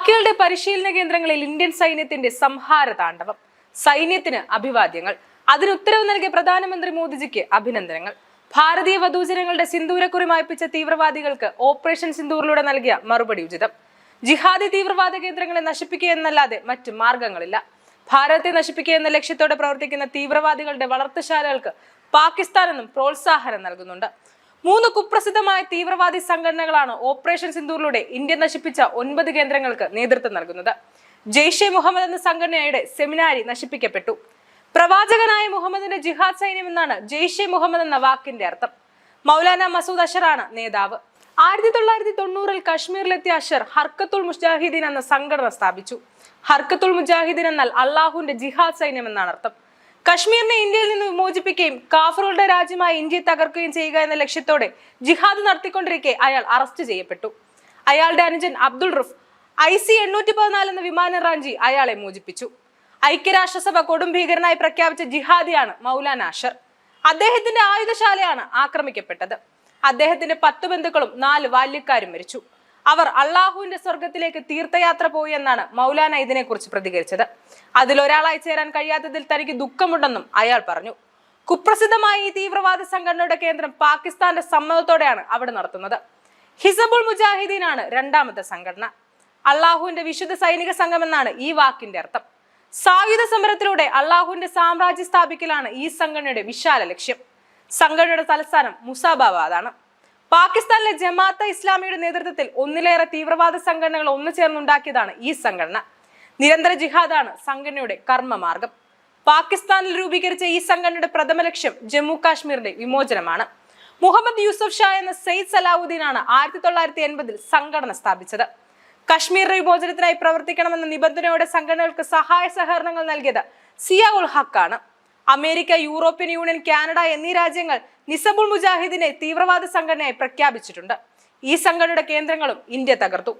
പാക്കികളുടെ പരിശീലന കേന്ദ്രങ്ങളിൽ ഇന്ത്യൻ സൈന്യത്തിന്റെ സംഹാര താണ്ഡവം സൈന്യത്തിന് അഭിവാദ്യങ്ങൾ അതിന് ഉത്തരവ് നൽകിയ പ്രധാനമന്ത്രി മോദിജിക്ക് അഭിനന്ദനങ്ങൾ. ഭാരതീയ വധൂജനങ്ങളുടെ സിന്ദൂരക്കുറി മായ്പിച്ച തീവ്രവാദികൾക്ക് ഓപ്പറേഷൻ സിന്ദൂറിലൂടെ നൽകിയ മറുപടി ഉചിതം. ജിഹാദി തീവ്രവാദ കേന്ദ്രങ്ങളെ നശിപ്പിക്കുക എന്നല്ലാതെ മറ്റു മാർഗങ്ങളില്ല. ഭാരതത്തെ നശിപ്പിക്കുക എന്ന ലക്ഷ്യത്തോടെ പ്രവർത്തിക്കുന്ന തീവ്രവാദികളുടെ വളർത്തുശാലകൾക്ക് പാകിസ്ഥാനെന്നും പ്രോത്സാഹനം നൽകുന്നുണ്ട്. മൂന്ന് കുപ്രസിദ്ധമായ തീവ്രവാദി സംഘടനകളാണ് ഓപ്പറേഷൻ സിന്ദൂറിലൂടെ ഇന്ത്യ നശിപ്പിച്ച ഒൻപത് കേന്ദ്രങ്ങൾക്ക് നേതൃത്വം നൽകുന്നത്. ജെയ്ഷെ മുഹമ്മദ് എന്ന സംഘടനയുടെ സെമിനാരി നശിപ്പിക്കപ്പെട്ടു. പ്രവാചകനായ മുഹമ്മദിന്റെ ജിഹാദ് സൈന്യം എന്നാണ് ജെയ്ഷെ മുഹമ്മദ് എന്ന വാക്കിന്റെ അർത്ഥം. മൗലാന മസൂദ് അഷറാണ് നേതാവ്. ആയിരത്തി തൊള്ളായിരത്തി തൊണ്ണൂറിൽ കശ്മീരിലെത്തിയ അഷർ ഹർക്കത്തുൽ മുജാഹിദീൻ എന്ന സംഘടന സ്ഥാപിച്ചു. ഹർക്കത്തുൽ മുജാഹിദീൻ എന്നാൽ അള്ളാഹുവിന്റെ ജിഹാദ് സൈന്യം എന്നാണ് അർത്ഥം. കശ്മീരിനെ ഇന്ത്യയിൽ നിന്ന് വിമോചിപ്പിക്കുകയും കാഫറുകളുടെ രാജ്യമായി ഇന്ത്യയെ തകർക്കുകയും ചെയ്യുക എന്ന ലക്ഷ്യത്തോടെ ജിഹാദ് നടത്തിക്കൊണ്ടിരിക്കെ അയാൾ അറസ്റ്റ് ചെയ്യപ്പെട്ടു. അയാളുടെ അനുജൻ അബ്ദുൾ റുഫ് ഐ സി എണ്ണൂറ്റി പതിനാല് എന്ന വിമാന റാഞ്ചി അയാളെ മോചിപ്പിച്ചു. ഐക്യരാഷ്ട്രസഭ കൊടും ഭീകരനായി പ്രഖ്യാപിച്ച ജിഹാദിയാണ് മൗലാന അഷർ. അദ്ദേഹത്തിന്റെ ആയുധശാലയാണ് ആക്രമിക്കപ്പെട്ടത്. അദ്ദേഹത്തിന്റെ പത്ത് ബന്ധുക്കളും നാല് ബാല്യക്കാരും മരിച്ചു. അവർ അള്ളാഹുവിന്റെ സ്വർഗത്തിലേക്ക് തീർത്ഥയാത്ര പോയി എന്നാണ് മൗലാന ഇതിനെക്കുറിച്ച് പ്രതികരിച്ചത്. അതിലൊരാളായി ചേരാൻ കഴിയാത്തതിൽ തനിക്ക് ദുഃഖമുണ്ടെന്നും അയാൾ പറഞ്ഞു. കുപ്രസിദ്ധമായ ഈ തീവ്രവാദ സംഘടനയുടെ കേന്ദ്രം പാകിസ്ഥാന്റെ സമ്മതത്തോടെയാണ് അവിടെ നടത്തുന്നത്. ഹിസബുൾ മുജാഹിദീനാണ് രണ്ടാമത്തെ സംഘടന. അള്ളാഹുവിന്റെ വിശുദ്ധ സൈനിക സംഘം എന്നാണ് ഈ വാക്കിന്റെ അർത്ഥം. സായുധ സമരത്തിലൂടെ അള്ളാഹുവിന്റെ സാമ്രാജ്യം സ്ഥാപിക്കലാണ് ഈ സംഘടനയുടെ വിശാല ലക്ഷ്യം. സംഘടനയുടെ തലസ്ഥാനം മുസാബാബാദാണ് പാകിസ്ഥാനിലെ ജമാഅത്ത് ഇസ്ലാമിയുടെ നേതൃത്വത്തിൽ ഒന്നിലേറെ തീവ്രവാദ സംഘടനകൾ ഒന്നു ചേർന്നുണ്ടാക്കിയതാണ് ഈ സംഘടന. നിരന്തര ജിഹാദാണ് സംഘടനയുടെ കർമ്മമാർഗം. പാകിസ്ഥാനിൽ രൂപീകരിച്ച ഈ സംഘടനയുടെ പ്രഥമ ലക്ഷ്യം ജമ്മു കാശ്മീരിന്റെ വിമോചനമാണ്. മുഹമ്മദ് യൂസഫ് ഷാ എന്ന സെയ്ദ് സലാവുദ്ദീനാണ് ആയിരത്തി തൊള്ളായിരത്തി എൺപതിൽ സംഘടന സ്ഥാപിച്ചത്. കശ്മീർ വിമോചനത്തിനായി പ്രവർത്തിക്കണമെന്ന നിബന്ധനയോടെ സംഘടനകൾക്ക് സഹായ സഹകരണങ്ങൾ നൽകിയത് സിയാ ഉൽ ഹക്കാണ്. അമേരിക്ക യൂറോപ്യൻ യൂണിയൻ കാനഡ എന്നീ രാജ്യങ്ങൾ നിസബുൾ മുജാഹിദിനെ തീവ്രവാദ സംഘടനയായി പ്രഖ്യാപിച്ചിട്ടുണ്ട്. ഈ സംഘടനയുടെ കേന്ദ്രങ്ങളും ഇന്ത്യ തകർത്തു.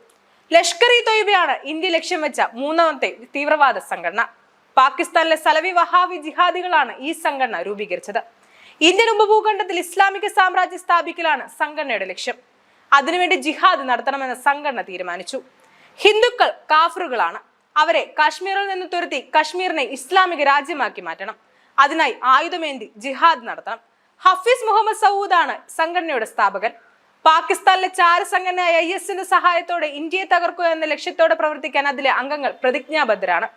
ലഷ്കർ ഇ തൊയ്ബയാണ് ഇന്ത്യ ലക്ഷ്യം വെച്ച മൂന്നാമത്തെ തീവ്രവാദ സംഘടന. പാകിസ്ഥാനിലെ സലവി വഹാവി ജിഹാദികളാണ് ഈ സംഘടന രൂപീകരിച്ചത്. ഇന്ത്യൻ ഉപഭൂഖണ്ഡത്തിൽ ഇസ്ലാമിക സാമ്രാജ്യം സ്ഥാപിക്കലാണ് സംഘടനയുടെ ലക്ഷ്യം. അതിനുവേണ്ടി ജിഹാദ് നടത്തണമെന്ന് സംഘടന തീരുമാനിച്ചു. ഹിന്ദുക്കൾ കാഫറുകളാണ് അവരെ കാശ്മീരിൽ നിന്ന് തുരത്തി കശ്മീരിനെ ഇസ്ലാമിക രാജ്യമാക്കി മാറ്റണം. അതിനായി ആയുധമേന്തി ജിഹാദ് നടത്തണം. ഹഫീസ് മുഹമ്മദ് സൗദാണ് സംഘടനയുടെ സ്ഥാപകൻ. പാകിസ്ഥാനിലെ ചാര സംഘടനയായ ഐ എസിന്റെ സഹായത്തോടെ ഇന്ത്യയെ തകർക്കുക എന്ന ലക്ഷ്യത്തോടെ പ്രവർത്തിക്കാൻ അതിലെ അംഗങ്ങൾ പ്രതിജ്ഞാബദ്ധരാണ്.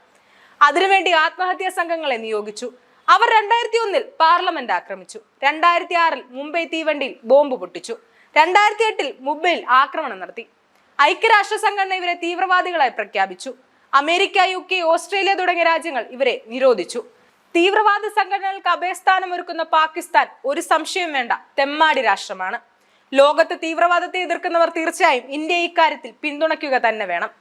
അതിനുവേണ്ടി ആത്മഹത്യാ സംഘങ്ങളെ നിയോഗിച്ചു. അവർ രണ്ടായിരത്തി ഒന്നിൽ പാർലമെന്റ് ആക്രമിച്ചു. രണ്ടായിരത്തി ആറിൽ മുംബൈ തീവണ്ടിയിൽ ബോംബ് പൊട്ടിച്ചു. രണ്ടായിരത്തി എട്ടിൽ മുംബൈയിൽ ആക്രമണം നടത്തി. ഐക്യരാഷ്ട്ര സംഘടന ഇവരെ തീവ്രവാദികളായി പ്രഖ്യാപിച്ചു. അമേരിക്ക യു കെ ഓസ്ട്രേലിയ തുടങ്ങിയ രാജ്യങ്ങൾ ഇവരെ നിരോധിച്ചു. തീവ്രവാദ സംഘടനകൾക്ക് അഭയസ്ഥാനം ഒരുക്കുന്ന പാകിസ്ഥാൻ ഒരു സംശയം വേണ്ട. തെമ്മാടി രാഷ്ട്രമാണ്. ലോകത്ത് തീവ്രവാദത്തെ എതിർക്കുന്നവർ തീർച്ചയായും ഇന്ത്യ ഇക്കാര്യത്തിൽ പിന്തുണയ്ക്കുക തന്നെ വേണം.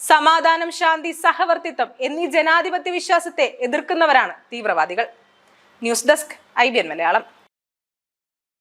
സമാധാനം ശാന്തി സഹവർത്തിത്വം എന്നീ ജനാധിപത്യ വിശ്വാസത്തെ എതിർക്കുന്നവരാണ് തീവ്രവാദികൾ. News desk I Malayalam.